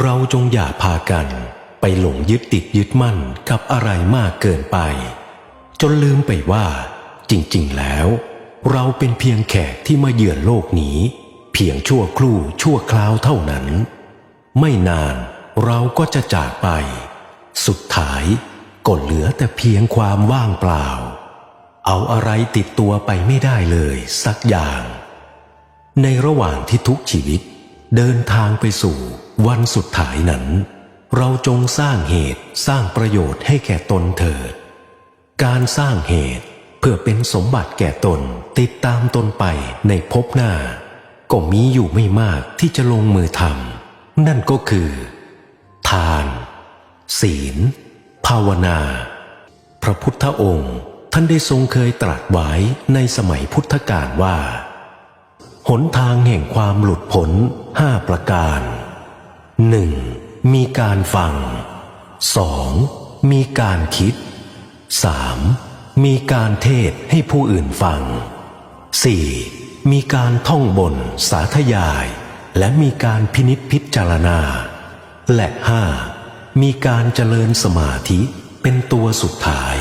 เราจงอย่าพากันไปหลงยึดติดยึดมั่นกับอะไรมากเกินไป จนลืมไปว่า จริงๆแล้ว เราเป็นเพียงแขกที่มาเยือนโลกนี้ เพียงชั่วครู่ชั่วคราวเท่านั้น ไม่นานเราก็จะจากไป สุดท้ายก็เหลือแต่เพียงความว่างเปล่า เอาอะไรติดตัวไปไม่ได้เลยสักอย่าง ในระหว่างที่ทุกชีวิต เดินทางไปสู่วันสุดท้ายนั้น เราจงสร้างเหตุสร้างประโยชน์ให้แก่ตนเถิด การสร้างเหตุเพื่อเป็นสมบัติแก่ตนติดตามตนไปในภพหน้า ก็มีอยู่ไม่มากที่จะลงมือทำนั่นก็คือ ทาน ศีล ภาวนา พระพุทธองค์ท่านได้ทรงเคยตรัสไว้ในสมัยพุทธกาลว่า หนทางแห่งความหลุดพ้น ห้าประการหนึ่งมีการฟังสองมีการคิดสามมีการเทศให้ผู้อื่นฟังสี่มีการท่องบนสาธยาย และมีการพินิษพิจารณา และห้ามีการเจริญสมาธิเป็นตัวสุดท้าย